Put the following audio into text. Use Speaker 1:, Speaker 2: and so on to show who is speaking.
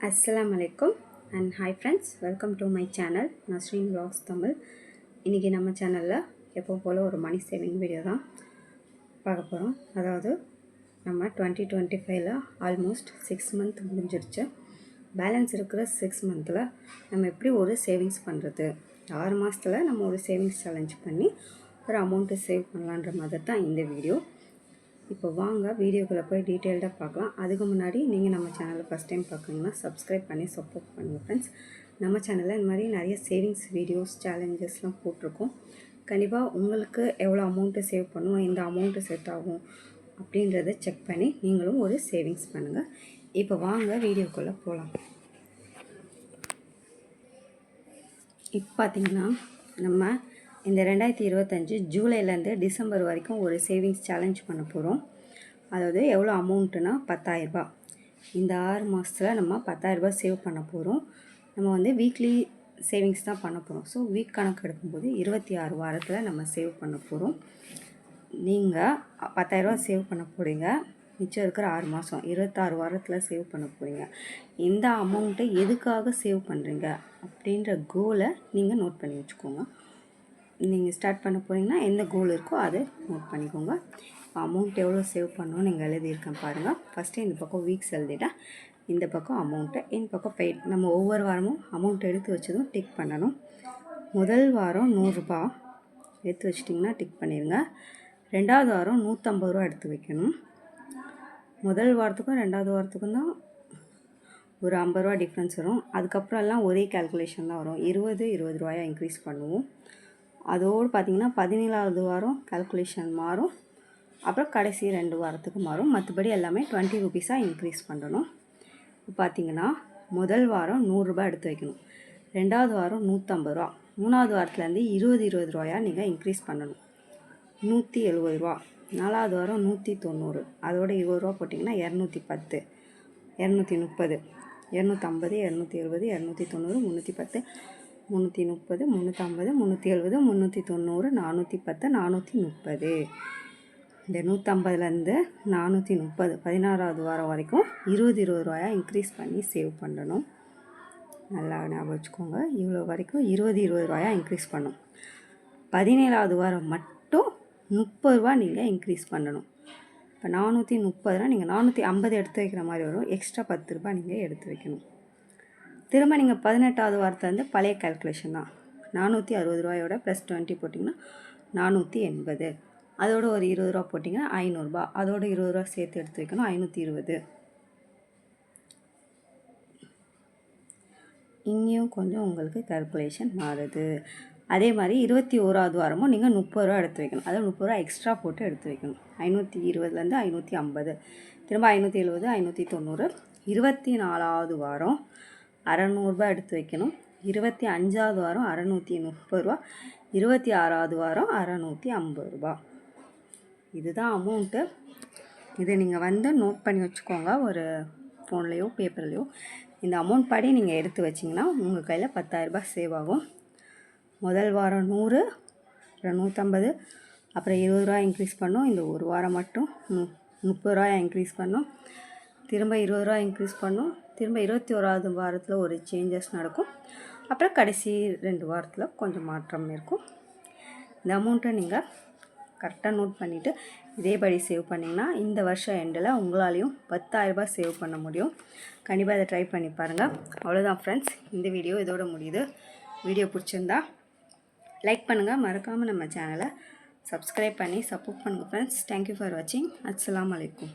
Speaker 1: அஸ்லாம் அலைக்கும் and hi friends welcome to my channel Nasreen vlogs Tamil இன்றைக்கி நம்ம சேனலில் எப்போ போல் ஒரு மணி சேவிங் வீடியோ தான் பார்க்க போகிறோம் அதாவது நம்ம டுவெண்ட்டி டுவெண்ட்டி ஃபைவ்ல ஆல்மோஸ்ட் சிக்ஸ் மந்த் முடிஞ்சிருச்சு. பேலன்ஸ் இருக்கிற சிக்ஸ் மந்தில் நம்ம எப்படி ஒரு சேவிங்ஸ் பண்ணுறது ஆறு மாதத்தில் நம்ம ஒரு சேவிங்ஸ் சேலஞ்ச் பண்ணி ஒரு அமௌண்ட்டு சேவ் பண்ணலான்ற மாதிரி தான் இந்த வீடியோ இப்போ வாங்க வீடியோக்குள்ளே போய் டீட்டெயில்டாக பார்க்கலாம். அதுக்கு முன்னாடி நீங்கள் நம்ம சேனலை ஃபஸ்ட் டைம் பார்க்குறீங்கன்னா சப்ஸ்கிரைப் பண்ணி சப்போர்ட் பண்ணுங்கள் ஃப்ரெண்ட்ஸ் நம்ம சேனலில் இந்த மாதிரி நிறைய சேவிங்ஸ் வீடியோஸ் சேலஞ்சஸ்லாம் போட்டிருக்கோம். கண்டிப்பாக உங்களுக்கு எவ்வளோ அமௌண்ட்டு சேவ் பண்ணும் இந்த அமௌண்ட்டு செட் ஆகும் அப்படின்றத செக் பண்ணி நீங்களும் ஒரு சேவிங்ஸ் பண்ணுங்கள் இப்போ வாங்க வீடியோக்குள்ளே போகலாம் இப்போ பார்த்தீங்கன்னா நம்ம இந்த ரெண்டாயிரத்தி இருபத்தஞ்சி ஜூலைலேருந்து டிசம்பர் வரைக்கும் ஒரு சேவிங்ஸ் சேலஞ்ச் பண்ண போகிறோம் அதாவது எவ்வளோ அமௌண்ட்டுனா பத்தாயிரரூபா. இந்த ஆறு மாதத்தில் நம்ம பத்தாயிரரூபா சேவ் பண்ண போகிறோம் நம்ம வந்து வீக்லி சேவிங்ஸ் தான் பண்ண போகிறோம் ஸோ வீக் கணக்கு எடுக்கும்போது இருபத்தி ஆறு வாரத்தில் நம்ம சேவ் பண்ண போகிறோம் நீங்கள் பத்தாயிரரூபா சேவ் பண்ண போகிறீங்க மிச்சம் இருக்கிற ஆறு மாதம் இருபத்தாறு வாரத்தில் சேவ் பண்ண போகிறீங்க இந்த அமௌண்ட்டை எதுக்காக சேவ் பண்ணுறீங்க அப்படின்ற கோலை நீங்கள் நோட் பண்ணி வச்சுக்கோங்க. நீங்கள் ஸ்டார்ட் பண்ண போகிறீங்கன்னா எந்த கோல் இருக்கோ அதை நோட் பண்ணிக்கோங்க. அமௌண்ட் எவ்வளோ சேவ் பண்ணணும்னு நீங்கள் எழுதியிருக்கேன் பாருங்கள் ஃபஸ்ட்டு இந்த பக்கம் வீக்ஸ் எழுதிட்டேன் இந்த பக்கம் அமௌண்ட்டு இந்த பக்கம் பெய்ட் நம்ம ஒவ்வொரு வாரமும் அமௌண்ட் எடுத்து வச்சதும் டிக் பண்ணணும். முதல் வாரம் நூறுரூபா எடுத்து வச்சிட்டிங்கன்னா டிக் பண்ணிடுங்க ரெண்டாவது வாரம் நூற்றம்பது ரூபா எடுத்து வைக்கணும். முதல் வாரத்துக்கும் ரெண்டாவது வாரத்துக்கும் தான் ஒரு ஐம்பது ரூபா டிஃப்ரென்ஸ் வரும். அதுக்கப்புறம் எல்லாம் ஒரே கேல்குலேஷன் தான் வரும். இருபது இருபது ரூபாயா இன்க்ரீஸ் பண்ணுவோம். அதோடு பார்த்திங்கன்னா பதினேழாவது வாரம் கால்குலேஷன் மாறும். அப்புறம் கடைசி ரெண்டு வாரத்துக்கு மாறும். மற்றபடி எல்லாமே டுவெண்ட்டி ருபீஸாக இன்க்ரீஸ் பண்ணணும். இப்போ பார்த்தீங்கன்னா முதல் வாரம் நூறுரூபா எடுத்து வைக்கணும். ரெண்டாவது வாரம் நூற்றம்பது ரூபா. மூணாவது வாரத்துலேருந்து இருபது இருபது ரூபாயா நீங்கள் இன்க்ரீஸ் பண்ணணும். நூற்றி எழுபது ரூபா. நாலாவது வாரம் நூற்றி தொண்ணூறு. அதோட இருபது ரூபா போட்டிங்கன்னா இரநூத்தி பத்து இரநூத்தி முப்பது இரநூத்தம்பது இரநூத்தி எழுபது இரநூத்தி தொண்ணூறு முந்நூற்றி பத்து. முந்நூற்றி முப்பது முந்நூற்றம்பது முந்நூற்றி எழுபது முந்நூற்றி தொண்ணூறு நானூற்றி பத்து நானூற்றி முப்பது இந்த நூற்றம்பதுலேருந்து நானூற்றி முப்பது பதினாறாவது வாரம் வரைக்கும் இருபது இருபது ரூபாயா இன்க்ரீஸ் பண்ணி சேவ் பண்ணணும். நல்லா ஞாபகம் வச்சுக்கோங்க. இவ்வளோ வரைக்கும் இருபது இருபது ரூபாயா இன்க்ரீஸ் பண்ணும் பதினேழாவது வாரம் மட்டும் முப்பது ரூபா நீங்கள் இன்க்ரீஸ் பண்ணணும். இப்போ நானூற்றி முப்பதுனா நீங்கள் நானூற்றி ஐம்பது எடுத்து வைக்கிற மாதிரி வரும். எக்ஸ்ட்ரா பத்து ரூபாய் நீங்கள் எடுத்து வைக்கணும். திரும்ப நீங்கள் பதினெட்டாவது வாரத்துலேருந்து பழைய கால்குலேஷன் தான். நானூற்றி அறுபது ரூபாயோட ப்ளஸ் டுவெண்ட்டி போட்டிங்கன்னா நானூற்றி எண்பது. அதோட ஒரு இருபது ரூபா போட்டிங்கன்னா ஐநூறுரூபா அதோட இருபது ரூபா சேர்த்து எடுத்து வைக்கணும் ஐநூற்றி இருபது. இங்கேயும் கொஞ்சம் உங்களுக்கு கால்குலேஷன் மாறுது. அதே மாதிரி இருபத்தி ஓராவது வாரமும் நீங்கள் முப்பது ரூபா எடுத்து வைக்கணும். அதாவது முப்பது ரூபா எக்ஸ்ட்ரா போட்டு எடுத்து வைக்கணும். ஐநூற்றி இருபதுலேருந்து ஐநூற்றி ஐம்பது. திரும்ப ஐநூற்றி எழுபது ஐநூற்றி தொண்ணூறு. இருபத்தி நாலாவது வாரம் அறநூறுபா எடுத்து வைக்கணும். இருபத்தி அஞ்சாவது வாரம் அறநூற்றி முப்பது ரூபா. இருபத்தி ஆறாவது வாரம் அறநூற்றி ஐம்பது ரூபா. இதுதான் அமௌண்ட்டு இதை நீங்கள் வந்து நோட் பண்ணி வச்சுக்கோங்க. ஒரு ஃபோன்லேயோ பேப்பர்லேயோ இந்த அமௌண்ட் படி நீங்கள் எடுத்து வச்சிங்கன்னா உங்கள் கையில் பத்தாயிரரூபா சேவ் ஆகும். முதல் வாரம் நூறு அப்புறம் நூற்றம்பது அப்புறம் இருபது ரூபா இன்க்ரீஸ் பண்ணோம். இந்த ஒரு வாரம் மட்டும் மு முப்பது ரூபாய் இன்க்ரீஸ் பண்ணோம். திரும்ப இருபது ரூபா இன்க்ரீஸ் பண்ணோம். திரும்ப இருபத்தி ஓராவது வாரத்தில் ஒரு சேஞ்சஸ் நடக்கும். அப்புறம் கடைசி ரெண்டு வாரத்தில் கொஞ்சம் மாற்றம் இருக்கும். இந்த அமௌண்ட்டை நீங்கள் கரெக்டாக நோட் பண்ணிவிட்டு இதேபடி சேவ் பண்ணிங்கன்னா இந்த வருஷம் எண்டில் உங்களாலையும் பத்தாயிரரூபா சேவ் பண்ண முடியும். கண்டிப்பாக இதை ட்ரை பண்ணி பாருங்கள் அவ்வளோதான் ஃப்ரெண்ட்ஸ் இந்த வீடியோ இதோட முடியுது. வீடியோ பிடிச்சிருந்தா லைக் பண்ணுங்கள் மறக்காமல் நம்ம சேனலை சப்ஸ்கிரைப் பண்ணி சப்போர்ட் பண்ணுங்கள் ஃப்ரெண்ட்ஸ் தேங்க்யூ ஃபார் வாட்சிங் அஸ்லாம் வலைக்கும்